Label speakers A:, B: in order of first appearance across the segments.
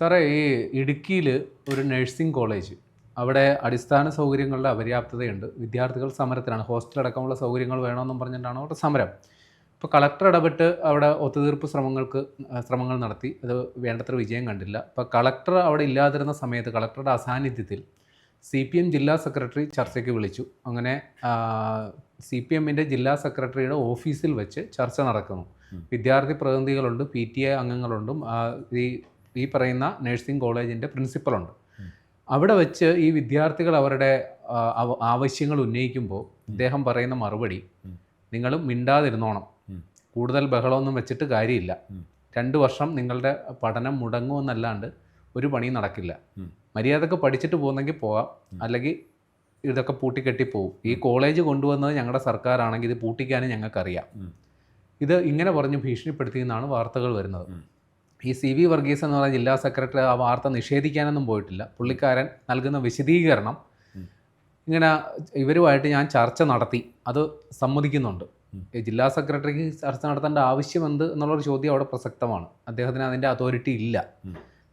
A: സാറേ ഈ ഇടുക്കിയിൽ ഒരു നഴ്സിംഗ് കോളേജ്. അവിടെ അടിസ്ഥാന സൗകര്യങ്ങളുടെ അപര്യാപ്തതയുണ്ട്. വിദ്യാർത്ഥികൾ സമരത്തിലാണ്. ഹോസ്റ്റൽ അടക്കമുള്ള സൗകര്യങ്ങൾ വേണമെന്നും പറഞ്ഞിട്ടാണ് അവിടെ സമരം. ഇപ്പോൾ കളക്ടർ ഇടപെട്ട് അവിടെ ഒത്തുതീർപ്പ് ശ്രമങ്ങൾക്ക് ശ്രമങ്ങൾ നടത്തി. അത് വേണ്ടത്ര വിജയം കണ്ടില്ല. അപ്പോൾ കളക്ടർ അവിടെ ഇല്ലാതിരുന്ന സമയത്ത് കളക്ടറുടെ അസാന്നിധ്യത്തിൽ സി പി എം ജില്ലാ സെക്രട്ടറി ചർച്ചയ്ക്ക് വിളിച്ചു. അങ്ങനെ സി പി എമ്മിന്റെ ജില്ലാ സെക്രട്ടറിയുടെ ഓഫീസിൽ വെച്ച് ചർച്ച നടക്കുന്നു. വിദ്യാർത്ഥി പ്രതിനിധികളുണ്ട് പി ടി എ അംഗങ്ങളുണ്ടും. ഈ ഈ പറയുന്ന നഴ്സിംഗ് കോളേജിന്റെ പ്രിൻസിപ്പളുണ്ട്. അവിടെ വെച്ച് ഈ വിദ്യാർത്ഥികൾ അവരുടെ ആവശ്യങ്ങൾ ഉന്നയിക്കുമ്പോൾ അദ്ദേഹം പറയുന്ന മറുപടി നിങ്ങൾ മിണ്ടാതിരുന്നോണം. കൂടുതൽ ബഹളമൊന്നും വെച്ചിട്ട് കാര്യമില്ല. രണ്ട് വർഷം നിങ്ങളുടെ പഠനം മുടങ്ങുമെന്നല്ലാണ്ട് ഒരു പണിയും നടക്കില്ല. മര്യാദയ്ക്ക് പഠിച്ചിട്ട് പോകുന്നെങ്കിൽ പോവാം. അല്ലെങ്കിൽ ഇതൊക്കെ പൂട്ടിക്കെട്ടി പോകും ഈ കോളേജ് കൊണ്ടുവന്നത് ഞങ്ങളുടെ സർക്കാരാണെങ്കിൽ ഇത് പൂട്ടിക്കാനും ഞങ്ങൾക്കറിയാം. ഇത് ഇങ്ങനെ പറഞ്ഞ് ഭീഷണിപ്പെടുത്തി എന്നാണ് വാർത്തകൾ വരുന്നത്. ഈ സി വി വർഗീസ് എന്ന് പറയുന്ന ജില്ലാ സെക്രട്ടറി ആ വാർത്ത നിഷേധിക്കാനൊന്നും പോയിട്ടില്ല. പുള്ളിക്കാരൻ നൽകുന്ന വിശദീകരണം ഇങ്ങനെ ഇവരുമായിട്ട് ഞാൻ ചർച്ച നടത്തി. അത് സമ്മതിക്കുന്നുണ്ട്. ഈ ജില്ലാ സെക്രട്ടറിക്ക് ചർച്ച നടത്തേണ്ട ആവശ്യം എന്ത് എന്നുള്ളൊരു ചോദ്യം അവിടെ പ്രസക്തമാണ്. അദ്ദേഹത്തിന് അതിന്റെ അതോറിറ്റി ഇല്ല.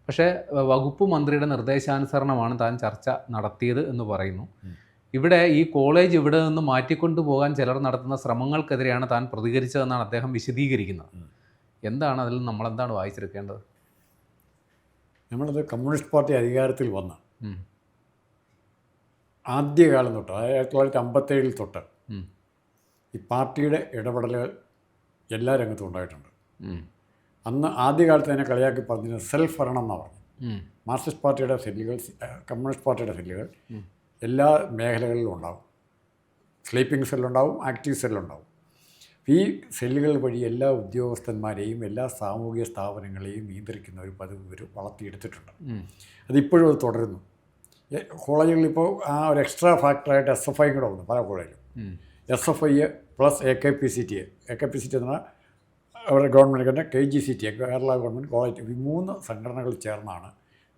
A: പക്ഷേ വകുപ്പ് മന്ത്രിയുടെ നിർദ്ദേശാനുസരണമാണ് താൻ ചർച്ച നടത്തിയത് എന്ന് പറയുന്നു. ഇവിടെ ഈ കോളേജ് ഇവിടെ നിന്ന് മാറ്റിക്കൊണ്ടുപോകാൻ ചിലർ നടത്തുന്ന ശ്രമങ്ങൾക്കെതിരെയാണ് താൻ പ്രതികരിച്ചതെന്നാണ് അദ്ദേഹം വിശദീകരിക്കുന്നത്. എന്താണ് അതിൽ നമ്മൾ എന്താണ് വായിച്ചെടുക്കേണ്ടത്?
B: നമ്മളത് കമ്മ്യൂണിസ്റ്റ് പാർട്ടി അധികാരത്തിൽ വന്ന. ആദ്യകാലം തൊട്ട് അതായത് ആയിരത്തി തൊള്ളായിരത്തി അമ്പത്തേഴിൽ തൊട്ട് ഈ പാർട്ടിയുടെ ഇടപെടലുകൾ എല്ലാ രംഗത്തും ഉണ്ടായിട്ടുണ്ട്. അന്ന് ആദ്യകാലത്ത് തന്നെ കളിയാക്കി പറഞ്ഞിരുന്ന സെൽഫ് ഭരണം എന്നാണ് പറഞ്ഞു. മാർക്സിസ്റ്റ് പാർട്ടിയുടെ സെല്ലുകൾ കമ്മ്യൂണിസ്റ്റ് പാർട്ടിയുടെ സെല്ലുകൾ എല്ലാ മേഖലകളിലും ഉണ്ടാവും. സ്ലീപ്പിംഗ് സെല്ലുണ്ടാവും ആക്റ്റീവ് സെല്ലുണ്ടാവും. ഈ സെല്ലുകൾ വഴി എല്ലാ ഉദ്യോഗസ്ഥന്മാരെയും എല്ലാ സാമൂഹിക സ്ഥാപനങ്ങളെയും നിയന്ത്രിക്കുന്ന ഒരു പതിവ് ഇവർ വളർത്തിയെടുത്തിട്ടുണ്ട്. അതിപ്പോഴും അത് തുടരുന്നു. കോളേജുകളിൽ ഇപ്പോൾ ആ ഒരു എക്സ്ട്രാ ഫാക്ടറായിട്ട് എസ് എഫ് ഐ കൂടെ വന്നു പല കോളേജിലും. S F I plus A K P C T A. K P C T എന്ന് പറഞ്ഞാൽ അവരുടെ ഗവൺമെന്റ് തന്നെ K G C T Kerala government college. ഈ മൂന്ന് സംഘടനകൾ ചേർന്നാണ്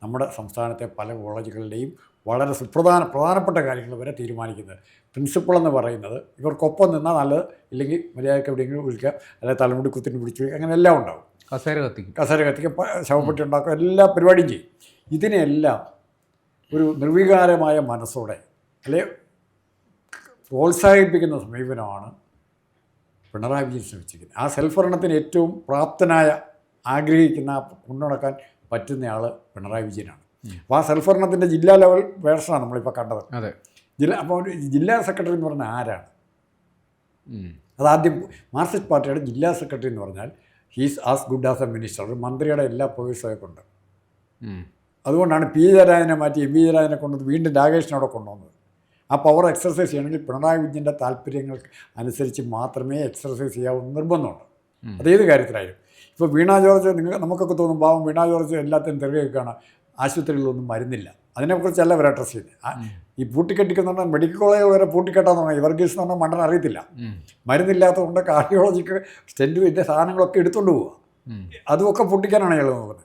B: നമ്മുടെ സംസ്ഥാനത്തെ പല കോളേജുകളുടെയും വളരെ സുപ്രധാന പ്രധാനപ്പെട്ട കാര്യങ്ങൾ വരെ തീരുമാനിക്കുന്നത്. പ്രിൻസിപ്പൾ എന്ന് പറയുന്നത് ഇവർക്കൊപ്പം നിന്നാൽ നല്ലത് ഇല്ലെങ്കിൽ മര്യാദയ്ക്ക് എവിടെയെങ്കിലും വിളിക്കാം അല്ലെങ്കിൽ തലമുടി കുത്തിന് പിടിച്ച് അങ്ങനെ എല്ലാം ഉണ്ടാവും.
A: കസേര കത്തിക്കും.
B: കസേര കത്തിക്കും ശവപ്പെട്ടി ഉണ്ടാക്കുക എല്ലാ പരിപാടിയും ചെയ്യും. ഇതിനെല്ലാം ഒരു നിർവികാരമായ മനസ്സോടെ അല്ലെ പ്രോത്സാഹിപ്പിക്കുന്ന സമീപനമാണ് പിണറായി വിജയൻ ശ്രമിച്ചിരിക്കുന്നത്. ആ സെൽഫ് ഭരണത്തിന് ഏറ്റവും പ്രാപ്തനായ ആഗ്രഹിക്കുന്ന കൊണ്ടുനടക്കാൻ പറ്റുന്നയാൾ പിണറായി വിജയനാണ്. അപ്പോൾ ആ സെൽഫ് ഭരണത്തിന്റെ ജില്ലാ ലെവൽ വേർഷനാണ് നമ്മളിപ്പോൾ കണ്ടത്.
A: അതെ.
B: ജില്ലാ അപ്പോൾ ഒരു ജില്ലാ സെക്രട്ടറി എന്ന് പറഞ്ഞാൽ ആരാണ്. അതാദ്യം മാർക്സിസ്റ്റ് പാർട്ടിയുടെ ജില്ലാ സെക്രട്ടറി എന്ന് പറഞ്ഞാൽ he's as good as a minister. ഒരു മന്ത്രിയുടെ എല്ലാ
A: ഉം.
B: അതുകൊണ്ടാണ് പി ജയരാജനെ മാറ്റി എം വി ജയരാജനെ കൊണ്ടുവന്ന് വീണ്ടും രാകേഷിനോടെ കൊണ്ടുവന്നത്. ആ പവർ എക്സർസൈസ് ചെയ്യണമെങ്കിൽ പിണറായി വിജയന്റെ താല്പര്യങ്ങൾക്ക് അനുസരിച്ച് മാത്രമേ എക്സർസൈസ് ചെയ്യാവൂ നിർബന്ധമുണ്ട്.
A: അത്
B: അതേത് കാര്യത്തിലായാലും. ഇപ്പോൾ വീണാ ജോർജ് നിങ്ങൾ നമുക്കൊക്കെ തോന്നും പാവം വീണാ ജോർജ് എല്ലാത്തിനും തെറിയൊക്കെയാണ് ആശുപത്രികളിലൊന്നും മരുന്നില്ല. അതിനെക്കുറിച്ചല്ല ഇവർ അഡ്രസ്സ് ചെയ്യുന്നത് ഈ പൂട്ടിക്കെട്ടിക്കുന്ന മെഡിക്കൽ കോളേജ് വരെ പൂട്ടിക്കെട്ടാന്ന് പറഞ്ഞാൽ ഇവർഗീസ് എന്ന് പറഞ്ഞാൽ മണ്ടൻ അറിയത്തില്ല. മരുന്നില്ലാത്തതുകൊണ്ട് കാർഡിയോളജിക്ക് സ്റ്റെന്റ് ഇതിന്റെ സാധനങ്ങളൊക്കെ എടുത്തുകൊണ്ട് പോവുക. അതുമൊക്കെ പൊട്ടിക്കാനാണ് അയാൾ നോക്കുന്നത്.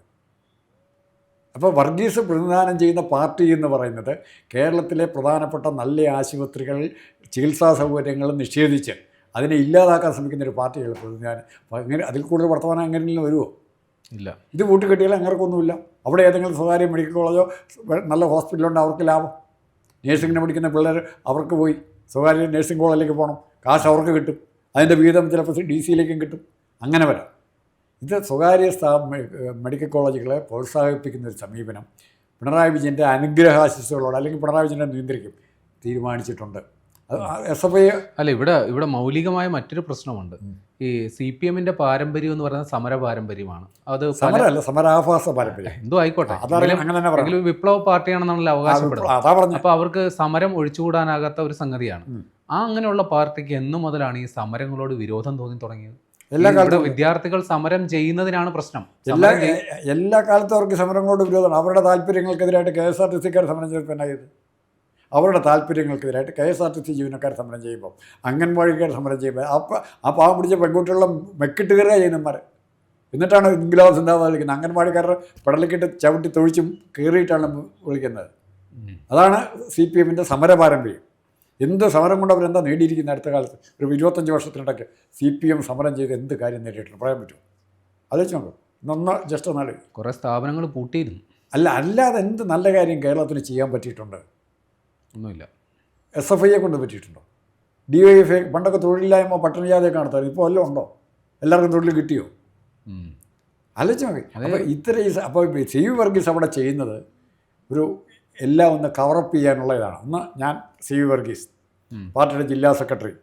B: അപ്പോൾ വർഗീസ് പ്രതിനിധാനം ചെയ്യുന്ന പാർട്ടി എന്ന് പറയുന്നത് കേരളത്തിലെ പ്രധാനപ്പെട്ട നല്ല ആശുപത്രികളിൽ ചികിത്സാ സൗകര്യങ്ങൾ നിഷേധിച്ച് അതിനെ ഇല്ലാതാക്കാൻ ശ്രമിക്കുന്ന ഒരു പാർട്ടിയാണ് പ്രതിനിധാനം. അങ്ങനെ അതിൽ കൂടുതൽ വർത്തമാനം അങ്ങനെ വരുമോ
A: ഇല്ല.
B: ഇത് കൂട്ടിക്കെട്ടിയാൽ അങ്ങനെയൊന്നുമില്ല. അവിടെ ഏതെങ്കിലും സ്വകാര്യ മെഡിക്കൽ കോളേജോ നല്ല ഹോസ്പിറ്റലുണ്ട് അവർക്ക് ലാഭം? നേഴ്സിങ്ങിന് പഠിക്കുന്ന പിള്ളേർ അവർക്ക് പോയി സ്വകാര്യ നേഴ്സിംഗ് കോളേജിലേക്ക് പോകണം. കാശ് അവർക്ക് കിട്ടും. അതിന്റെ വീതം ചിലപ്പോൾ ഡി സിയിലേക്കും കിട്ടും. അങ്ങനെ വരാം. ഇത് സ്വകാര്യ സ്ഥാ മെഡിക്കൽ കോളേജുകളെ പ്രോത്സാഹിപ്പിക്കുന്ന ഒരു സമീപനം. പിണറായി വിജയന്റെ അനുഗ്രഹാശിസുകളോട് അല്ലെങ്കിൽ പിണറായി വിജയനെ നിയന്ത്രിക്കും തീരുമാനിച്ചിട്ടുണ്ട്. എസ് എഫ് ഐ
A: അല്ല ഇവിടെ ഇവിടെ മൗലികമായ മറ്റൊരു പ്രശ്നമുണ്ട്. ഈ സി പി എമ്മിന്റെ പാരമ്പര്യം എന്ന് പറയുന്നത് സമര പാരമ്പര്യമാണ്. അത്
B: സമരമല്ല സമരാഭാസ പാരമ്പര്യം.
A: എന്തോ ആയിക്കോട്ടെ. എങ്കിലും വിപ്ലവ പാർട്ടിയാണെന്നാണല്ലോ അവകാശപ്പെടുന്നത്. അപ്പൊ അവർക്ക് സമരം ഒഴിച്ചുകൂടാനാകാത്ത ഒരു സംഗതിയാണ്. ആ അങ്ങനെയുള്ള പാർട്ടിക്ക് എന്നു മുതലാണ് ഈ സമരങ്ങളോട് വിരോധം തോന്നി തുടങ്ങിയത്.
B: എല്ലാ കാലത്തും
A: വിദ്യാർത്ഥികൾ സമരം ചെയ്യുന്നതിനാണ് പ്രശ്നം.
B: എല്ലാ എല്ലാ കാലത്തും അവർക്ക് സമരങ്ങളോട് വിരോധമാണ്. അവരുടെ താല്പര്യങ്ങൾക്കെതിരായിട്ട് കെ എസ് ആർ ടി സിക്കാർ സമരം എന്നായത് അവരുടെ താല്പര്യങ്ങൾക്കെതിരായിട്ട് K S R T C ജീവനക്കാർ സമരം ചെയ്യുമ്പോൾ അംഗൻവാടിക്കാർ സമരം ചെയ്യുമ്പോൾ അപ്പം ആ പാവം പിടിച്ച പെൺകുട്ടികളെ മെക്കിട്ട് കയറുക ചെയ്യുന്നമാർ എന്നിട്ടാണ് ഇൻഗ്ലാസ് സിന്ധാബാദ് വിളിക്കുന്നത് അംഗൻവാടിക്കാരുടെ പടലിക്കിട്ട് ചവിട്ടി തൊഴിച്ചും കയറിയിട്ടാണ് വിളിക്കുന്നത്. അതാണ് സി പി എമ്മിന്റെ സമരപാരമ്പര്യം. എന്ത് സമരം കൊണ്ട് അവരെന്താ നേടിയിരിക്കുന്ന അടുത്ത കാലത്ത്? ഒരു ഇരുപത്തഞ്ച് വർഷത്തിനിടയ്ക്ക് സി പി എം സമരം ചെയ്ത് എന്ത് കാര്യം നേടിയിട്ടുണ്ട്? പറയാൻ പറ്റും ആലോചിച്ച് നോക്കും. ഇന്നൊന്ന് ജസ്റ്റ് ഒന്നാൽ
A: കുറേ സ്ഥാപനങ്ങൾ പൂട്ടിയിരുന്നു.
B: അല്ല അല്ലാതെ എന്ത് നല്ല കാര്യം കേരളത്തിന് ചെയ്യാൻ പറ്റിയിട്ടുണ്ട്?
A: ഒന്നുമില്ല.
B: എസ് എഫ് ഐയെ കൊണ്ട് പറ്റിയിട്ടുണ്ടോ? ഡി വൈ എഫ് ഐ പണ്ടൊക്കെ തൊഴിലില്ലായ്മ പട്ടണജാതയൊക്കെ നടത്താറ്. ഇപ്പോൾ എല്ലാം ഉണ്ടോ? എല്ലാവർക്കും തൊഴിൽ കിട്ടിയോ. ആലോചിച്ച് നോക്കി അപ്പോൾ ഇത്ര ഈ അപ്പോൾ ഈ സി വി വർഗീസ് അവിടെ ചെയ്യുന്നത് ഒരു എല്ലാം ഒന്ന് കവറപ്പ് ചെയ്യാനുള്ള ഇതാണ്. ഒന്ന് ഞാൻ സി വി വർഗീസ് പാർട്ടിയുടെ ജില്ലാ സെക്രട്ടറി.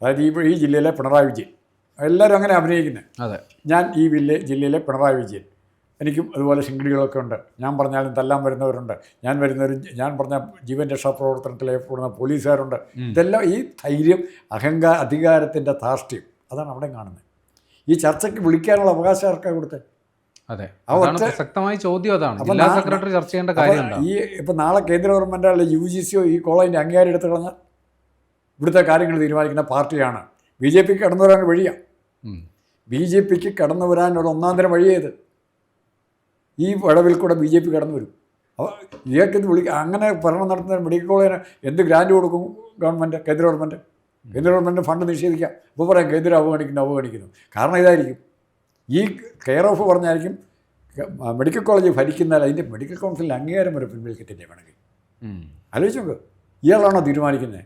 B: അതായത് ഈ ഈ ജില്ലയിലെ പിണറായി വിജയൻ. എല്ലാവരും അങ്ങനെ അഭിനയിക്കുന്നത്
A: അതെ.
B: ഞാൻ ഈ വില്ലേ ജില്ലയിലെ പിണറായി വിജയൻ. എനിക്കും അതുപോലെ ശിങ്കിടികളൊക്കെ ഉണ്ട്. ഞാൻ പറഞ്ഞാലും തല്ലാൻ വരുന്നവരുണ്ട്. ഞാൻ വരുന്നവരും ഞാൻ പറഞ്ഞ ജീവൻ രക്ഷാ പ്രവർത്തനത്തിൽ ഏർപ്പെടുന്ന പോലീസുകാരുണ്ട്. ഇതെല്ലാം ഈ ധൈര്യം അഹങ്കാര അധികാരത്തിന്റെ ധാർഷ്ട്യം അതാണ് അവിടെ കാണുന്നത്. ഈ ചർച്ചയ്ക്ക് വിളിക്കാനുള്ള അവകാശം ആർക്കാണ് കൊടുത്തത്
A: അതെ. പ്രസക്തമായ ചോദ്യം അതാണ്. ജില്ലാ സെക്രട്ടറി ചർച്ച ചെയ്യേണ്ട കാര്യം
B: ഈ ഇപ്പം നാളെ കേന്ദ്ര ഗവൺമെന്റ് അല്ലെ യു ജി സിയോ ഈ കോളേജിന്റെ അംഗീകാരം എടുത്തു കളഞ്ഞാൽ ഇവിടുത്തെ കാര്യങ്ങൾ തീരുമാനിക്കുന്ന പാർട്ടിയാണ്. ബി ജെ പിക്ക് കടന്നു വരാൻ വഴിയാണ് ബി ജെ പിക്ക് കടന്നു വരാനുള്ള ഒരു ഒന്നാം തരം വഴിയേത് ഈ വടവിൽ കൂടെ ബി ജെ പി കടന്നു വരും. അപ്പോൾ ഇയാൾക്ക് ഇത് വിളിക്കുക അങ്ങനെ ഭരണം നടത്തുന്ന മെഡിക്കൽ കോളേജിന് എന്ത് ഗ്രാൻഡ് കൊടുക്കും ഗവൺമെന്റ് കേന്ദ്ര ഗവൺമെന്റ് കേന്ദ്ര ഗവൺമെന്റ് ഫണ്ട് നിഷേധിക്കാം. അപ്പോൾ പറയാം കേന്ദ്രം അവഗണിക്കുന്നു അവഗണിക്കുന്നു. കാരണം ഇതായിരിക്കും. ഈ കെയർ ഓഫ് പറഞ്ഞായിരിക്കും മെഡിക്കൽ കോളേജ് ഭരിക്കുന്നാൽ അതിന്റെ മെഡിക്കൽ കൗൺസിലിൽ അംഗീകാരം വരെ പിൻവലിക്കത്തില്ലേ വേണമെങ്കിൽ. ആലോചിച്ച് നോക്ക്. ഇയാളാണോ തീരുമാനിക്കുന്നത്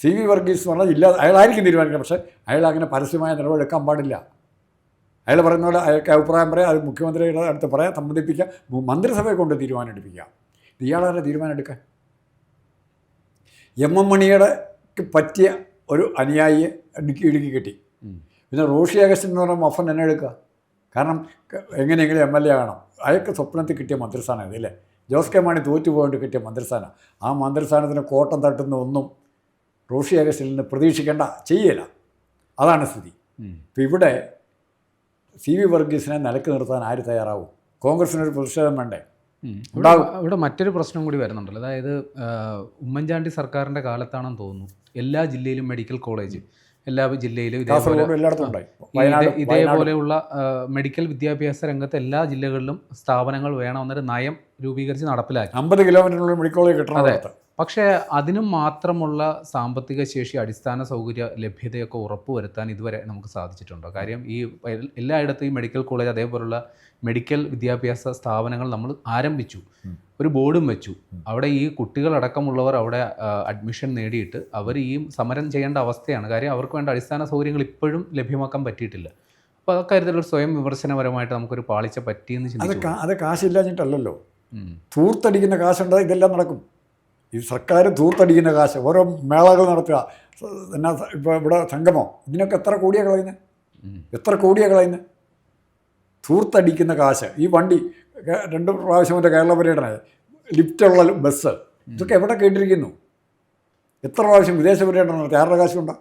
B: സി വി വർഗീസ് എന്ന് പറഞ്ഞാൽ ഇല്ല അയാളായിരിക്കും തീരുമാനിക്കുന്നത് പക്ഷേ അയാൾ അങ്ങനെ പരസ്യമായ നിലപാടെടുക്കാൻ പാടില്ല. അയാൾ പറയുന്ന പോലെ അയാൾക്ക് അഭിപ്രായം പറയാം അത് മുഖ്യമന്ത്രിയുടെ അടുത്ത് പറയാം സമ്മതിപ്പിക്കാം മു- മന്ത്രിസഭയെ കൊണ്ട് തീരുമാനം എടുപ്പിക്കാം ഇത് ഇയാളാരെ തീരുമാനം എടുക്കാൻ എം എം മണിയുടെ പറ്റിയ ഒരു അനുയായിയെ ഇടുക്കി ഇടുക്കി കിട്ടി. പിന്നെ റോഷി അഗസ്റ്റിൻ എന്ന് പറഞ്ഞ മഫൻ എന്നെ എടുക്കുക. കാരണം എങ്ങനെയെങ്കിലും എം എൽ എ ആകണം. അയാൾക്ക് സ്വപ്നത്തിൽ കിട്ടിയ മന്ത്രിസ്ഥാനം ഇതല്ലേ ജോസ് കെ മാണി തോറ്റു പോയിട്ട് കിട്ടിയ മന്ത്രിസ്ഥാനം. ആ മന്ത്രിസ്ഥാനത്തിന് കോട്ടം തട്ടുന്ന ഒന്നും റോഷി അഗസ്റ്റിൽ നിന്ന് പ്രതീക്ഷിക്കേണ്ട ചെയ്യല. അതാണ് സ്ഥിതി. ഇപ്പം ഇവിടെ സി വി വർഗീസിനെ നിലയ്ക്ക് നിർത്താൻ ആര് തയ്യാറാവും? കോൺഗ്രസിനൊരു പ്രതിഷേധം വേണ്ടേ.
A: ഇവിടെ മറ്റൊരു പ്രശ്നം കൂടി വരുന്നുണ്ടല്ലോ. അതായത് ഉമ്മൻചാണ്ടി സർക്കാരിന്റെ കാലത്താണെന്ന് തോന്നുന്നു. എല്ലാ ജില്ലയിലും മെഡിക്കൽ കോളേജ് എല്ലാ ജില്ലയിലും ഇതേപോലെ ഇതേപോലെയുള്ള മെഡിക്കൽ വിദ്യാഭ്യാസ രംഗത്ത് എല്ലാ ജില്ലകളിലും സ്ഥാപനങ്ങൾ വേണമെന്നൊരു നയം രൂപീകരിച്ച് നടപ്പിലാക്കി.
B: അമ്പത് കിലോമീറ്ററിനുള്ളിൽ മെഡിക്കൽ കോളേജ് കിട്ടണം.
A: പക്ഷേ അതിനും മാത്രമുള്ള സാമ്പത്തിക ശേഷി അടിസ്ഥാന സൗകര്യ ലഭ്യതയൊക്കെ ഉറപ്പുവരുത്താൻ ഇതുവരെ നമുക്ക് സാധിച്ചിട്ടുണ്ടോ? കാര്യം ഈ എല്ലായിടത്തും ഈ മെഡിക്കൽ കോളേജ് അതേപോലുള്ള മെഡിക്കൽ വിദ്യാഭ്യാസ സ്ഥാപനങ്ങൾ നമ്മൾ ആരംഭിച്ചു. ഒരു ബോർഡും വെച്ചു. അവിടെ ഈ കുട്ടികളടക്കമുള്ളവർ അവിടെ അഡ്മിഷൻ നേടിയിട്ട് അവർ ഈ സമരം ചെയ്യേണ്ട അവസ്ഥയാണ്. കാര്യം അവർക്ക് വേണ്ട അടിസ്ഥാന സൗകര്യങ്ങൾ ഇപ്പോഴും ലഭ്യമാക്കാൻ പറ്റിയിട്ടില്ല. അപ്പോൾ കാര്യത്തിൽ ഒരു സ്വയം വിമർശനപരമായിട്ട് നമുക്കൊരു പാളിച്ച പറ്റിയെന്ന്
B: ചിന്തിക്കാം അത് കാശില്ലാഞ്ഞിട്ടല്ലല്ലോ.
A: തൂർത്തടിക്കുന്ന
B: ധൂർത്തടിക്കുന്ന കാശുണ്ട് ഇതെല്ലാം നടക്കും. ഈ സർക്കാർ തൂത്തടിക്കുന്ന കാശ് ഓരോ മേളകൾ നടത്തുക. എന്നാ ഇപ്പോൾ ഇവിടെ സംഗമോ? ഇതിനൊക്കെ എത്ര കോടിയാണ് കളയുന്നത് എത്ര കോടിയാണ് കളയുന്നത് തൂർത്തടിക്കുന്ന കാശ്. ഈ വണ്ടി രണ്ട് പ്രാവശ്യം മറ്റേ കേരള പര്യടനമായി ലിഫ്റ്റുള്ള ബസ്. ഇതൊക്കെ എവിടെ കേട്ടിരിക്കുന്നു? എത്ര പ്രാവശ്യം വിദേശ പര്യടനം നടത്തി? ആരുടെ കാശുണ്ടോ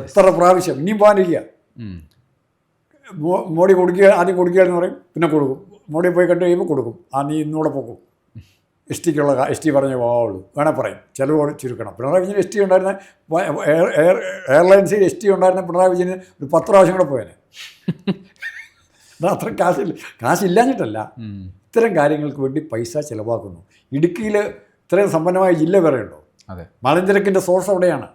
B: എത്ര പ്രാവശ്യം? ഇനിയും പോകാനില്ല മോഡി കൊടുക്കുക ആദ്യം കൊടുക്കുകയെന്ന് പറയും പിന്നെ കൊടുക്കും. മോഡി പോയി കണ്ടു കഴിയുമ്പോൾ കൊടുക്കും. ആ നീ ഇന്നൂടെ പോകും എസ് ടിക്കുള്ള എസ് ടി പറഞ്ഞേ പോവുള്ളൂ. വേണേൽ പറയും. ചിലവ് ചുരുക്കണം. പിണറായി വിജയൻ എസ് ടി ഉണ്ടായിരുന്ന എയർ എയർലൈൻസിൽ എസ് ടി ഉണ്ടായിരുന്ന പിണറായി വിജയന് ഒരു പത്ത് പ്രാവശ്യം കൂടെ പോയേനെ. അത് അത്ര കാശില്ല കാശില്ലാഞ്ഞിട്ടല്ല. ഇത്തരം കാര്യങ്ങൾക്ക് വേണ്ടി പൈസ ചിലവാക്കുന്നു. ഇടുക്കിയിൽ ഇത്രയും സമ്പന്നമായ ജില്ല വേറെ ഉണ്ടോ?
A: അതെ.
B: മലഞ്ചരക്കിന്റെ സോഴ്സ് അവിടെയാണ്.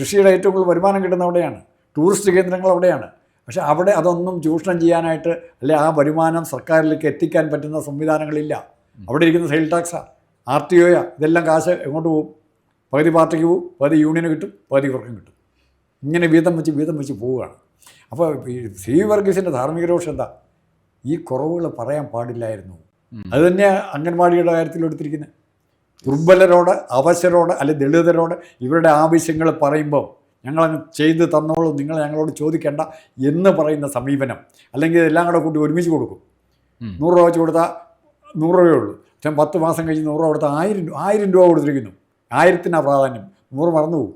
B: കൃഷിയുടെ ഏറ്റവും കൂടുതൽ വരുമാനം കിട്ടുന്ന അവിടെയാണ്. ടൂറിസ്റ്റ് കേന്ദ്രങ്ങൾ അവിടെയാണ്. പക്ഷേ അവിടെ അതൊന്നും ചൂഷണം ചെയ്യാനായിട്ട് അല്ലെ ആ വരുമാനം സർക്കാരിലേക്ക് എത്തിക്കാൻ പറ്റുന്ന സംവിധാനങ്ങളില്ല. അവിടെ ഇരിക്കുന്ന സെയിൽ ടാക്സാ. ആർ ടി ഒയാ ഇതെല്ലാം കാശ് എങ്ങോട്ട് പോകും പകുതി പാർട്ടിക്ക് പോകും പകുതി യൂണിയന് കിട്ടും പകുതി ഇവർക്കും കിട്ടും. ഇങ്ങനെ വീതം വെച്ച് വീതം വെച്ച് പോവുകയാണ്. അപ്പോൾ ഈ സി വർഗീസിന്റെ ധാർമ്മിക രോഷം എന്താ? ഈ കുറവുകൾ പറയാൻ പാടില്ലായിരുന്നു.
A: അതുതന്നെ
B: അത് തന്നെയാണ് അംഗൻവാടിയുടെ കാര്യത്തിൽ എടുത്തിരിക്കുന്നത്. ദുർബലരോട് അവശരോട് അല്ലെ ദളിതരോട് ഇവരുടെ ആവശ്യങ്ങൾ പറയുമ്പോൾ ഞങ്ങളങ്ങ് ചെയ്ത് തന്നോളൂ നിങ്ങൾ ഞങ്ങളോട് ചോദിക്കേണ്ട എന്ന് പറയുന്ന സമീപനം. അല്ലെങ്കിൽ ഇതെല്ലാം കൂടെ കൂട്ടി ഒരുമിച്ച് കൊടുക്കും. നൂറ് രൂപ വെച്ച് കൊടുത്താൽ നൂറ് രൂപയേ ഉള്ളൂ. പക്ഷേ പത്ത് മാസം കഴിഞ്ഞ് നൂറ് രൂപ കൊടുത്താൽ ആയിരം രൂപ ആയിരം രൂപ കൊടുത്തിരിക്കുന്നു. ആയിരത്തിനാണ് പ്രാധാന്യം. നൂറ് മറന്നു പോകും.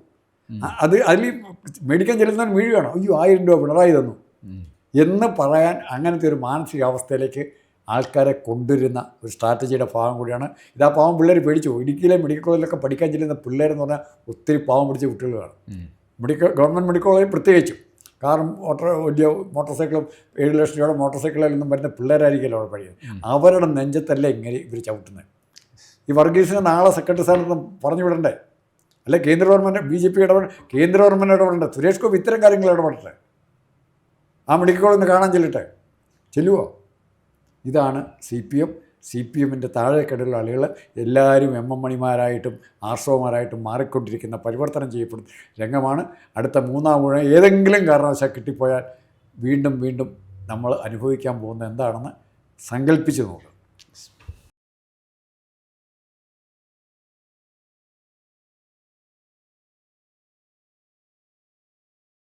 B: അത് അതിൽ മേടിക്കാൻ ചെല്ലുന്നവൻ വീഴുകയാണ്. അയ്യോ ആയിരം രൂപ പിണറായി തന്നു. എന്ന് പറയാൻ അങ്ങനത്തെ ഒരു മാനസികാവസ്ഥയിലേക്ക് ആൾക്കാരെ കൊണ്ടുവരുന്ന ഒരു സ്ട്രാറ്റജിയുടെ ഭാഗം കൂടിയാണ്. ഇതാ പാവം പിള്ളേർ പേടിച്ചു. ഇടുക്കിയിലെ മെഡിക്കൽ കോളേജിലൊക്കെ പഠിക്കാൻ ചെല്ലുന്ന പിള്ളേരെന്ന് പറഞ്ഞാൽ ഒത്തിരി പാവം പിടിച്ച കുട്ടികളാണ്. മെഡിക്കൽ ഗവൺമെന്റ് മെഡിക്കൽ കോളേജ് പ്രത്യേകിച്ചും. കാറും മോട്ടോർ വലിയ മോട്ടോർ സൈക്കിളും ഏഴ് ലക്ഷം രൂപയുടെ മോട്ടോർ സൈക്കിളിലൊന്നും വരുന്ന പിള്ളേരായിരിക്കുമല്ലോ അവിടെ പഠിക്കുന്നത് അവരുടെ നെഞ്ചത്തല്ലേ ഇങ്ങനെ ഇവർ ചവിട്ടുന്നത്? ഈ വർഗീസിനെ നാളെ സെക്രട്ടറി സ്ഥാനത്ത് പറഞ്ഞു വിടണ്ടേ? അല്ലെ കേന്ദ്ര ഗവൺമെന്റ് ബി ജെ പി ഇടപെട കേന്ദ്ര ഗവൺമെന്റ് ഇടപെടണ്ടേ? സുരേഷ് ഗോപി ഇത്തരം കാര്യങ്ങൾ ഇടപെടട്ടെ? ആ മെഡിക്കൽ കോളേജിൽ നിന്ന് കാണാൻ ചെല്ലട്ടെ? ചെല്ലുവോ? ഇതാണ് C P M C P എമ്മിന്റെ താഴെക്കിടയിലുള്ള ആളുകൾ എല്ലാവരും എം എം മണിമാരായിട്ടും ആർസോമാരായിട്ടും മാറിക്കൊണ്ടിരിക്കുന്ന പരിവർത്തനം ചെയ്യപ്പെടുന്ന രംഗമാണ്. അടുത്ത മൂന്നാം മുഴ ഏതെങ്കിലും കാരണവശാൽ കിട്ടിപ്പോയാൽ വീണ്ടും വീണ്ടും നമ്മൾ അനുഭവിക്കാൻ പോകുന്ന എന്താണെന്ന് സങ്കല്പിച്ച് നോക്കുക